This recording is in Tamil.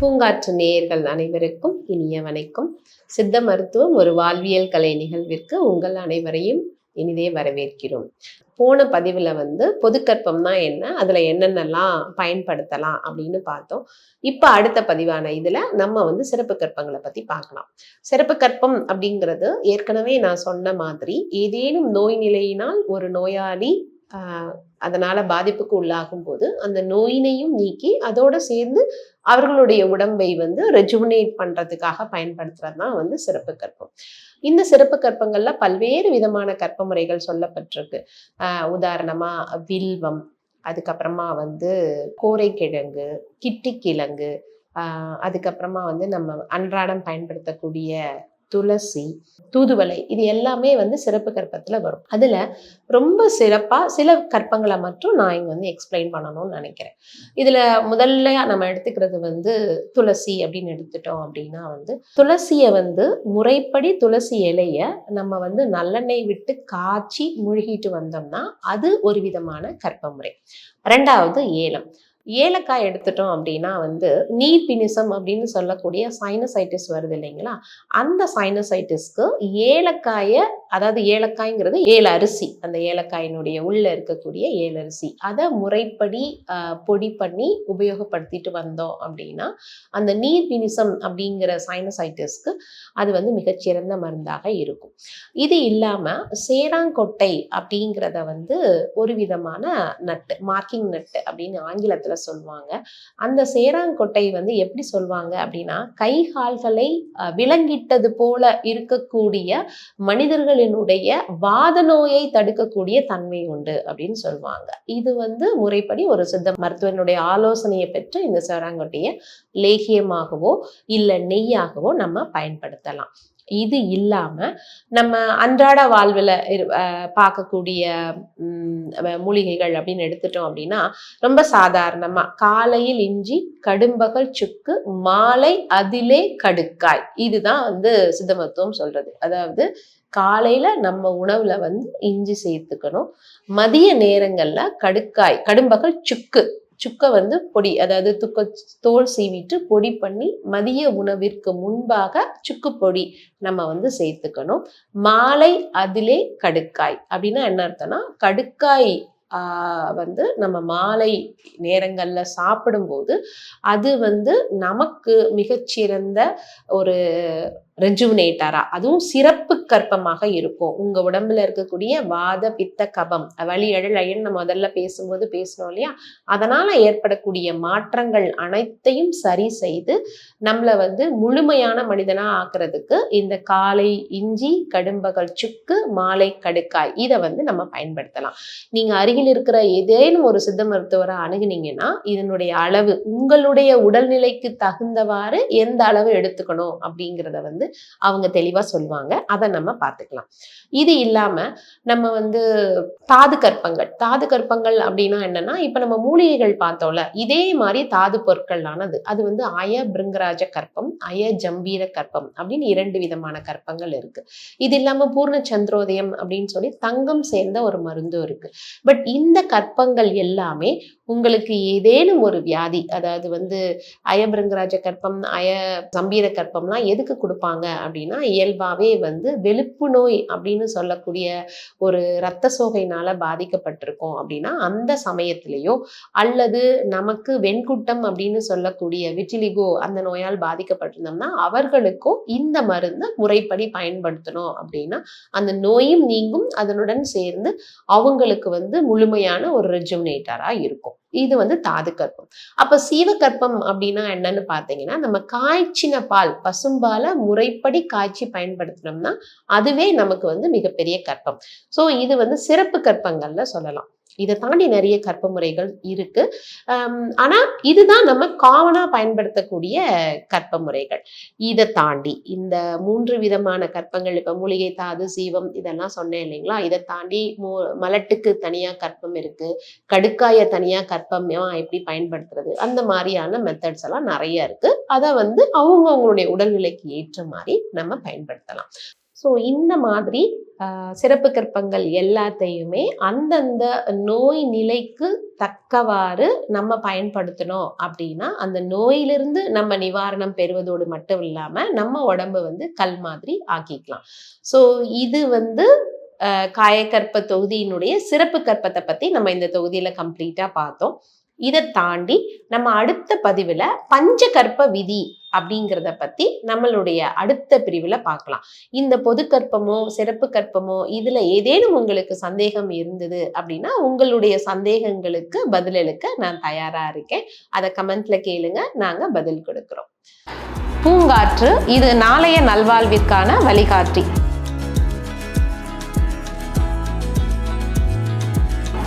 பூங்காற்று நேயர்கள் அனைவருக்கும் இனிய வணக்கம். சித்த மருத்துவம் ஒரு வாழ்வியல் கலை நிகழ்விற்கு உங்கள் அனைவரையும் இனிதே வரவேற்கிறோம். போன பதிவில் வந்து பொதுக்கற்பம்னா என்ன? அதில் என்னென்னலாம் பயன்படுத்தலாம் அப்படின்னு பார்த்தோம். இப்போ அடுத்த பதிவான இதில் நம்ம வந்து சிறப்பு கற்பங்களை பற்றி பார்க்கலாம். சிறப்பு கற்பம் அப்படிங்கிறது ஏற்கனவே நான் சொன்ன மாதிரி ஏதேனும் நோய் நிலையினால் ஒரு நோயாளி அதனால பாதிப்புக்கு உள்ளாகும் போது அந்த நோயினையும் நீக்கி அதோட சேர்ந்து அவர்களுடைய உடம்பை வந்து ரெஜுமினேட் பண்றதுக்காக பயன்படுத்துறது தான் வந்து சிறப்பு கற்பம். இந்த சிறப்பு கற்பங்கள்ல பல்வேறு விதமான கற்ப முறைகள் சொல்லப்பட்டிருக்கு. ஆஹ் உதாரணமா வில்வம் அதுக்கப்புறமா வந்து கோரைக்கிழங்கு கிட்டிக்கிழங்கு ஆஹ் அதுக்கப்புறமா வந்து நம்ம அன்றாடம் பயன்படுத்தக்கூடிய துளசி தூதுவளை இது எல்லாமே வந்து சிறப்பு கற்பத்துல வரும். அதுல ரொம்ப சிறப்பா சில கற்பங்களை மட்டும் நான் இங்க வந்து எக்ஸ்பிளைன் பண்ணணும்னு நினைக்கிறேன். இதுல முதல்ல நம்ம எடுத்துக்கிறது வந்து துளசி அப்படின்னு எடுத்துட்டோம் அப்படின்னா வந்து துளசியை வந்து முறைப்படி துளசி இலைய நம்ம வந்து நல்லெண்ணெய் விட்டு காய்ச்சி மூழ்கிட்டு வந்தோம்னா அது ஒரு விதமான கற்ப முறை. ரெண்டாவது ஏலம். ஏலக்காய் எடுத்துட்டோம் அப்படின்னா வந்து நீர் பினிசம் அப்படின்னு சொல்லக்கூடிய சைனசைட்டிஸ் வருது இல்லைங்களா? அந்த சைனசைட்டிஸ்க்கு ஏலக்காயை அதாவது ஏலக்காய்ங்கிறது ஏழு அரிசி. அந்த ஏலக்காயினுடைய உள்ள இருக்கக்கூடிய ஏலரிசி அதை முறைப்படி பொடி பண்ணி உபயோகப்படுத்திட்டு வந்தோம் அப்படின்னா அந்த நீர் பினிசம் அப்படிங்கிற சைனசைட்டிஸ்க்கு அது வந்து மிகச்சிறந்த மருந்தாக இருக்கும். இது இல்லாமல் சேராங்கொட்டை அப்படிங்கிறத வந்து ஒரு விதமான நட்டு மார்க்கிங் நட்டு அப்படின்னு ஆங்கிலத்தில் சொல்லுவாங்க. அந்த சேராங்கொட்டை வந்து எப்படி சொல்லுவாங்க அப்படின்னா கை கால்களை விலங்கிட்டது போல இருக்கக்கூடிய மனிதர்கள் மனிதர்களினுடைய வாத நோயை தடுக்கக்கூடிய தன்மை உண்டு அப்படின்னு சொல்லுவாங்க. இது வந்து முறைப்படி ஒரு சித்த மருத்துவனுடைய ஆலோசனையை பெற்று இந்த சேராங்கொட்டையை லேகியமாகவோ இல்ல நெய்யாகவோ நம்ம பயன்படுத்தலாம். இது இல்லாம நம்ம அன்றாட வாழ்வில் பார்க்கக்கூடிய மூலிகைகள் அப்படின்னு எடுத்துட்டோம் அப்படின்னா ரொம்ப சாதாரணமா காலையில் இஞ்சி கடும்பகல் சுக்கு மாலை அதிலே கடுக்காய். இதுதான் வந்து சித்த மருத்துவம் சொல்றது. அதாவது காலையில நம்ம உணவுல வந்து இஞ்சி சேர்த்துக்கணும். மதிய நேரங்கள்ல கடுக்காய் கடும்பகல் சுக்கு சுக்கை வந்து பொடி அதாவது துக்க தோல் சீவிட்டு பொடி பண்ணி மதிய உணவிற்கு முன்பாக சுக்கு பொடி நம்ம வந்து சேர்த்துக்கணும். மாலை அதிலே கடுக்காய் அப்படின்னா என்ன அர்த்தம்னா கடுக்காய் வந்து நம்ம மாலை நேரங்களில் சாப்பிடும்போது அது வந்து நமக்கு மிகச்சிறந்த ஒரு ரெஜுவினேட்டரா அதுவும் சிறப்பு கற்பமாக இருக்கும். உங்க உடம்புல இருக்கக்கூடிய வாத பித்த கபம் வலி எழல் அயன் நம்ம முதல்ல பேசும்போது பேசணும் இல்லையா? அதனால ஏற்படக்கூடிய மாற்றங்கள் அனைத்தையும் சரி செய்து நம்மள வந்து முழுமையான மனிதனா ஆக்குறதுக்கு இந்த காலை இஞ்சி கடும்பகல் சுக்கு மாலை கடுக்காய் இதை வந்து நம்ம பயன்படுத்தலாம். நீங்க அருகில் இருக்கிற ஏதேனும் ஒரு சித்த மருத்துவரை அணுகுனீங்கன்னா இதனுடைய அளவு உங்களுடைய உடல்நிலைக்கு தகுந்தவாறு எந்த அளவு எடுத்துக்கணும் அப்படிங்கிறத வந்து அவங்க தெளிவா சொல்லுவாங்க. அதை நம்ம பார்த்துக்கலாம். இது இல்லாம நம்ம வந்து தாது கற்பங்கள். தாது கற்பங்கள் அப்படின்னா என்னன்னா இப்ப நம்ம மூலிகைகள் பார்த்தோம்ல இதே மாதிரி தாது பொருட்களானது. அது வந்து அய பிருங்கராஜ கற்பம் அய ஜம்பீர கற்பம் அப்படின்னு இரண்டு விதமான கற்பங்கள் இருக்கு. இது இல்லாம பூர்ண சந்திரோதயம் அப்படின்னு சொல்லி தங்கம் சேர்ந்த ஒரு மருந்தும் இருக்கு. பட் இந்த கற்பங்கள் எல்லாமே உங்களுக்கு ஏதேனும் ஒரு வியாதி அதாவது வந்து அயபிருங்கராஜ கற்பம் அய சம்பீர கற்பம்லாம் எதுக்கு கொடுப்பாங்க? அப்படின்னா இயல்பாவே வந்து வெளுப்பு நோய் அப்படின்னு சொல்லக்கூடிய ஒரு இரத்த சோகைனால பாதிக்கப்பட்டிருக்கோம் அப்படின்னா அந்த சமயத்திலேயோ அல்லது நமக்கு வெண்குட்டம் அப்படின்னு சொல்லக்கூடிய விட்டிலிகோ அந்த நோயால் பாதிக்கப்பட்டிருந்தோம்னா அவர்களுக்கும் இந்த மருந்தை முறைப்படி பயன்படுத்தணும் அப்படின்னா அந்த நோயும் நீங்கும் அதனுடன் சேர்ந்து அவங்களுக்கு வந்து முழுமையான ஒரு ரெஜுமினேட்டராக இருக்கும். இது வந்து தாது கற்பம் அப்ப சீவகற்பம் அப்படின்னா என்னன்னு பாத்தீங்கன்னா நம்ம காய்ச்சின பால் பசும்பாலை முறைப்படி காய்ச்சி பயன்படுத்தினோம்னா அதுவே நமக்கு வந்து மிகப்பெரிய கற்பம். சோ இது வந்து சிறப்பு கற்பங்கள்ல சொல்லலாம். இதை தாண்டி நிறைய கற்ப முறைகள் இருக்கு ஆனா இதுதான் நம்ம காமனா பயன்படுத்தக்கூடிய கற்ப முறைகள் இதை தாண்டி இந்த மூன்று விதமான கற்பங்கள் இப்ப மூலிகை தாது சீவம் இதெல்லாம் சொன்னேன் இல்லைங்களா? இதை தாண்டி மலட்டுக்கு தனியா கற்பம் இருக்கு கடுக்காய தனியா கற்பம் எப்படி பயன்படுத்துறது? அந்த மாதிரியான மெத்தட்ஸ் எல்லாம் நிறைய இருக்கு. அதை வந்து அவங்கவுங்களுடைய உடல்நிலைக்கு ஏற்ற மாதிரி நம்ம பயன்படுத்தலாம். ஸோ இந்த மாதிரி ஆஹ், சிறப்பு கற்பங்கள் எல்லாத்தையுமே அந்தந்த நோய் நிலைக்கு தக்கவாறு நம்ம பயன்படுத்தணும் அப்படின்னா அந்த நோயிலிருந்து நம்ம நிவாரணம் பெறுவதோடு மட்டும் இல்லாம நம்ம உடம்பு வந்து கல் மாதிரி ஆக்கிக்கலாம். ஸோ இது வந்து ஆஹ், காயக்கற்ப தொகுதியினுடைய சிறப்பு கற்பத்தை பத்தி நம்ம இந்த தொகுதியில கம்ப்ளீட்டா பார்த்தோம். இதை தாண்டி நம்ம அடுத்த பதிவில் பஞ்சகற்ப விதி அப்படிங்கிறத பற்றி நம்மளுடைய அடுத்த பிரிவில் பார்க்கலாம். இந்த பொது கற்பமோ சிறப்பு கற்பமோ இதில் ஏதேனும் உங்களுக்கு சந்தேகம் இருந்தது அப்படின்னா உங்களுடைய சந்தேகங்களுக்கு பதிலளிக்க நான் தயாராக இருக்கேன். அதை கமெண்ட்ல கேளுங்க. நாங்கள் பதில் கொடுக்குறோம். பூங்காற்று இது நாளைய நல்வாழ்விற்கான வழிகாட்டி.